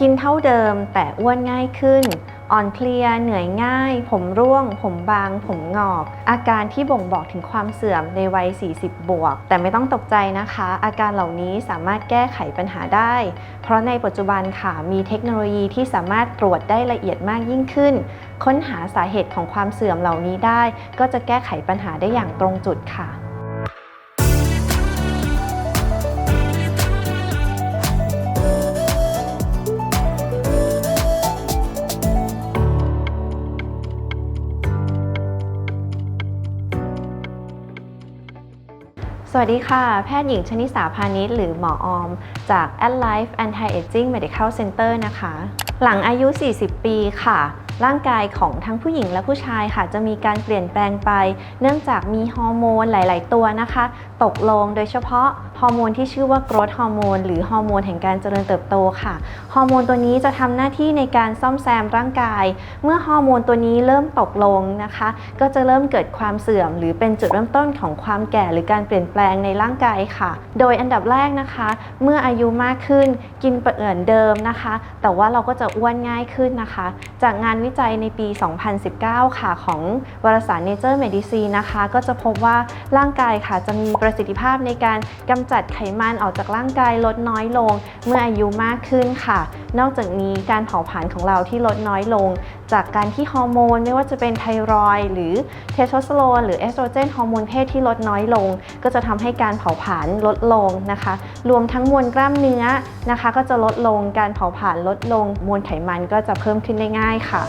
กินเท่าเดิมแต่อ้วนง่ายขึ้น อ่อนเพลีย เหนื่อยง่าย ผมร่วง ผมบาง ผมงอก อาการที่บ่งบอกถึงความเสื่อมในวัย 40 บวก แต่ไม่ต้องตกใจนะคะ อาการเหล่านี้สามารถแก้ไขปัญหาได้ เพราะในปัจจุบันค่ะมีเทคโนโลยีที่สามารถตรวจได้ละเอียดมากยิ่งขึ้น ค้นหาสาเหตุของความเสื่อมเหล่านี้ได้ ก็จะแก้ไขปัญหาได้อย่างตรงจุดค่ะ สวัสดีค่ะ แพทย์หญิงชนิสาพาณิชย์หรือหมอออม จาก a d Life Anti Aging Medical Center นะคะ หลังอายุ 40 ปีค่ะ ร่างกายของทั้งผู้หญิงและผู้ชายค่ะจะมีการเปลี่ยนแปลงไป เนื่องจากมีฮอร์โมนหลาย ๆ ตัวนะคะ ตกลงโดยเฉพาะฮอร์โมนที่ชื่อว่า growth ฮอร์โมนหรือฮอร์โมนแห่งการเจริญเติบโตค่ะฮอร์โมนตัวนี้จะทำหน้าที่ในการซ่อมแซมร่างกาย เมื่อฮอร์โมนตัวนี้เริ่มตกลงนะคะ ก็จะเริ่มเกิดความเสื่อม หรือเป็นจุดเริ่มต้นของความแก่หรือการเปลี่ยนแปลงในร่างกายค่ะ โดยอันดับแรกนะคะ เมื่ออายุมากขึ้นกินเปเหมือนเดิมนะคะ แต่ว่าเราก็จะอ้วนง่ายขึ้นนะคะ จากงานวิจัยในปี 2019 ค่ะ ของวารสาร Nature Medicine นะคะ ก็จะพบว่าร่างกายค่ะจะมีประสิทธิภาพในการกำจัดไขมันออกจากร่างกายลดน้อยลง เมื่ออายุมากขึ้นค่ะ นอกจากนี้การเผาผลาญของเราที่ลดน้อยลงจากการที่ฮอร์โมน ไม่ว่าจะเป็นไทรอยด์หรือเทสโทสเตอโรนหรือเอสโตรเจนฮอร์โมนเพศที่ลดน้อยลง ก็จะทำให้การเผาผลาญลดลงนะคะ รวมทั้งมวลกล้ามเนื้อนะคะ ก็จะลดลงการเผาผลาญลดลง มวลไขมันก็จะเพิ่มขึ้นได้ง่ายค่ะ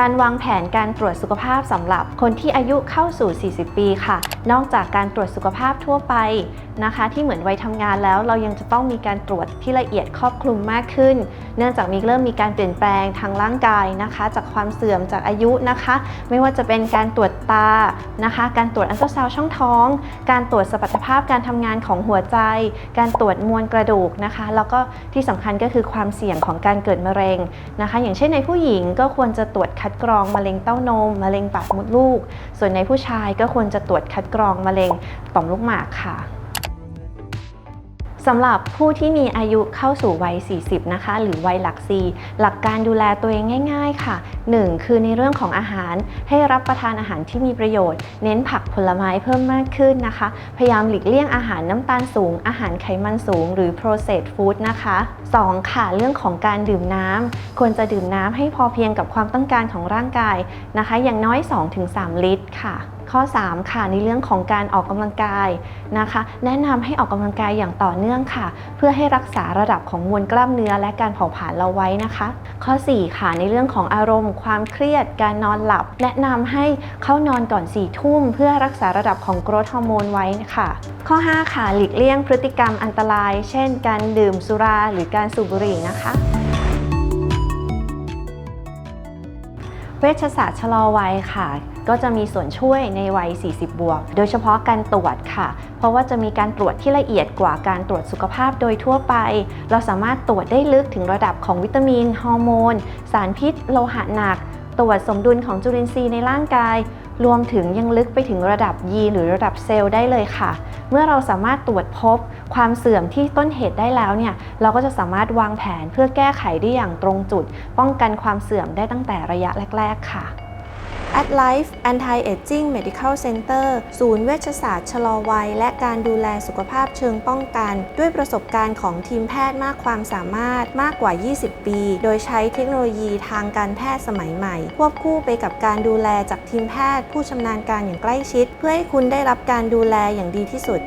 การวางแผนการตรวจสุขภาพสำหรับคนที่อายุเข้าสู่ 40 ปีค่ะ นอกจากการตรวจสุขภาพทั่วไป นะคะ ที่เหมือนวัยทำงานแล้วเรายังจะต้องมีการตรวจที่ละเอียดครอบคลุมมากขึ้น เนื่องจากมีเริ่มมีการเปลี่ยนแปลงทางร่างกายนะคะ จากความเสื่อมจากอายุนะคะ ไม่ว่าจะเป็นการตรวจตานะคะ การตรวจอัลตราซาวด์ช่องท้อง การตรวจสมรรถภาพการทำงานของหัวใจ การตรวจมวลกระดูกนะคะ แล้วก็ที่สำคัญก็คือความเสี่ยงของการเกิดมะเร็งนะคะ อย่างเช่นในผู้หญิงก็ควรจะตรวจคัดกรองมะเร็งเต้านมมะเร็งปากมดลูก ส่วนในผู้ชายก็ควรจะตรวจคัดกรองมะเร็งต่อมลูกหมากค่ะ สำหรับผู้ที่มีอายุเข้าสู่วัย 40 นะคะ หรือวัยหลักซีหลักการดูแลตัวเองง่าย ๆ ค่ะ 1. คือในเรื่องของอาหารให้รับประทานอาหารที่มีประโยชน์ เน้นผักผลไม้เพิ่มมากขึ้นนะคะ พยายามหลีกเลี่ยงอาหารน้ำตาลสูง อาหารไขมันสูง หรือ processed food นะคะ 2. ค่ะเรื่องของการดื่มน้ำควรจะดื่มน้ำให้พอเพียงกับความต้องการของร่างกายนะคะ อย่างน้อย 2-3 ลิตรค่ะ ข้อ 3 ค่ะในเรื่องของการออกกำลังกายนะคะ แนะนำให้ออกกำลังกายอย่างต่อเนื่องค่ะ เพื่อให้รักษาระดับของมวลกล้ามเนื้อและการเผาผลาญเราไว้นะคะ ข้อ 4 ค่ะในเรื่องของอารมณ์ ความเครียด การนอนหลับ แนะนำให้เข้านอนก่อน4ี่ทุ่ม เพื่อรักษาระดับของโกรทฮอร์โมนไว้ค่ะ ข้อ 5 ค่ะหลีกเลี่ยงพฤติกรรมอันตราย เช่น การดื่มสุราหรือการสูบบุหรี่นะคะ เวชศาสตร์ชะลอวัยค่ะ ก็จะมีส่วนช่วยในวัย 40 บวก โดยเฉพาะการตรวจค่ะ เพราะว่าจะมีการตรวจที่ละเอียดกว่าการตรวจสุขภาพโดยทั่วไป เราสามารถตรวจได้ลึกถึงระดับของวิตามิน ฮอร์โมน สารพิษ โลหะหนัก ตรวจสมดุลของจุลินทรีย์ในร่างกาย รวมถึงยังลึกไปถึงระดับยีนหรือระดับเซลล์ได้เลยค่ะ เมื่อเราสามารถตรวจพบความเสื่อมที่ต้นเหตุได้แล้วเนี่ยเราก็จะสามารถวางแผนเพื่อแก้ไขได้อย่างตรงจุด ป้องกันความเสื่อมได้ตั้งแต่ระยะแรก ๆ ค่ะ At Life Anti Aging Medical Center ศูนย์เวชศาสตร์ชะลอวัย และการดูแลสุขภาพเชิงป้องกัน ด้วยประสบการณ์ของทีมแพทย์มากความสามารถมากกว่า 20 ปี โดยใช้เทคโนโลยีทางการแพทย์สมัยใหม่ ควบคู่ไปกับการดูแลจากทีมแพทย์ผู้ชำนาญการอย่างใกล้ชิด เพื่อให้คุณได้รับการดูแลอย่างดีที่สุด